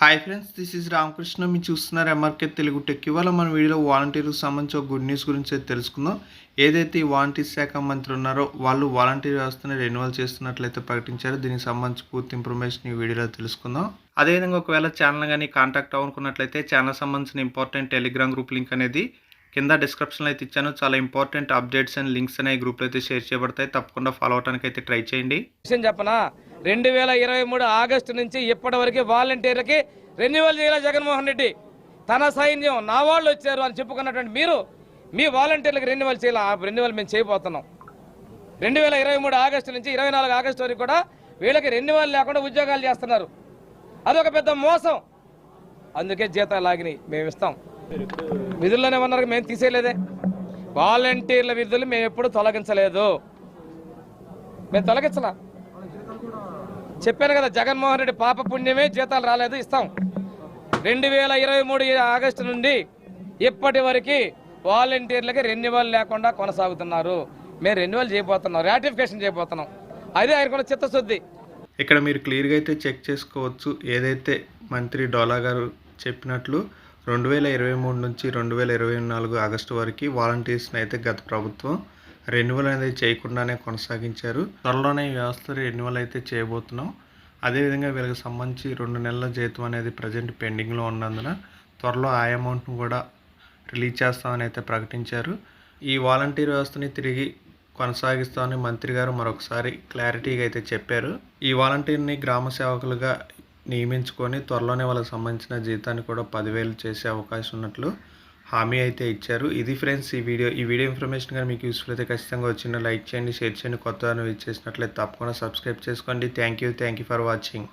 Hi friends this is Ramakrishna మీరు చూస్తున్నారు MRK Telugu tech ఇవాళ మన వీడియోలో వాలంటీర్కి సంబంధించి ఒక గుడ్ న్యూస్ గురించి అయితే తెలుసుకుందాం. ఏదైతే ఈ వాలంటీర్ శాఖ మంత్రి ఉన్నారో వాళ్ళు వాలంటీర్ వ్యవస్థని రెన్యువల్ చేస్తున్నట్లయితే ప్రకటించారు. దీనికి సంబంధించి పూర్తి ఇన్ఫర్మేషన్ ఈ వీడియోలో తెలుసుకుందాం. అదేవిధంగా ఒకవేళ ఛానల్ కానీ కాంటాక్ట్ అవ్వనుకున్నట్లయితే ఛానల్ సంబంధించిన ఇంపార్టెంట్ టెలిగ్రామ్ గ్రూప్ లింక్ అనేది కింద డిస్క్రిప్షన్లో అయితే ఇచ్చాను. చాలా ఇంపార్టెంట్ అప్డేట్స్ అండ్ లింక్స్ అనే గ్రూప్లో అయితే షేర్ చేయబడతాయి. తప్పకుండా ఫాలో అవడానికి అయితే ట్రై చేయండి. విషయం చెప్పనా? రెండు వేల ఇరవై మూడు ఆగస్టు నుంచి ఇప్పటి వరకు వాలంటీర్లకి రెన్యువల్ చేయాలి జగన్మోహన్ రెడ్డి. తన సైన్యం నా వాళ్ళు వచ్చారు అని చెప్పుకున్నటువంటి మీరు మీ వాలంటీర్లకు రెన్యువల్ చేయాలి ఆ రెన్యువల్ మేము చేయబోతున్నాం. రెండు వేల ఇరవై మూడు ఆగస్టు నుంచి ఇరవై నాలుగు ఆగస్టు వరకు కూడా వీళ్ళకి రెన్యువల్ లేకుండా ఉద్యోగాలు చేస్తున్నారు. అదొక పెద్ద మోసం. అందుకే జీతాలు లాగినాయి మేము ఇస్తాం. విధుల్లోనే ఉన్నారు మేము తీసేయలేదే. వాలంటీర్ల విధులు మేము ఎప్పుడు తొలగించలేదు. మేము తొలగించలా? చెప్పాను కదా జగన్మోహన్ రెడ్డి పాప పుణ్యమే జీతాలు రాలేదు ఇస్తాం. రెండు వేల ఇరవై మూడు ఆగస్టు నుండి ఇప్పటి వరకు వాలంటీర్లకి రెన్యువల్ లేకుండా కొనసాగుతున్నారు. మేము రెన్యువల్ చేయబోతున్నాం రాటిఫికేషన్ చేయబోతున్నాం. అదే ఆయన కూడా చిత్తశుద్ధి. ఇక్కడ మీరు క్లియర్గా అయితే చెక్ చేసుకోవచ్చు. ఏదైతే మంత్రి డోలా గారు చెప్పినట్లు రెండు వేల ఇరవై మూడు నుంచి రెండు వేల ఇరవై నాలుగు ఆగస్టు వరకు వాలంటీర్స్ని అయితే గత ప్రభుత్వం రెన్యువల్ అనేది చేయకుండానే కొనసాగించారు. త్వరలోనే ఈ వ్యవస్థ రెన్యువల్ అయితే చేయబోతున్నాం. అదేవిధంగా వీళ్ళకి సంబంధించి రెండు నెలల జీతం అనేది ప్రజెంట్ పెండింగ్లో ఉన్నందున త్వరలో ఆ అమౌంట్ను కూడా రిలీజ్ చేస్తామని అయితే ప్రకటించారు. ఈ వాలంటీర్ వ్యవస్థని తిరిగి కొనసాగిస్తామని మంత్రి గారు మరొకసారి క్లారిటీగా అయితే చెప్పారు. ఈ వాలంటీర్ని గ్రామ సేవకులుగా నియమించుకొని త్వరలోనే వాళ్ళకి సంబంధించిన జీతాన్ని కూడా పదివేలు చేసే అవకాశం ఉన్నట్లు హామీ అయితే ఇచ్చారు. ఇది ఫ్రెండ్స్ ఈ వీడియో ఈ వీడియో ఇన్ఫర్మేషన్ కానీ మీకు యూస్ఫుల్ అయితే ఖచ్చితంగా వచ్చిన లైక్ చేయండి షేర్ చేయండి. కొత్త విచ్ తప్పకుండా సబ్స్క్రైబ్ చేసుకోండి. Thank you thank you for watching.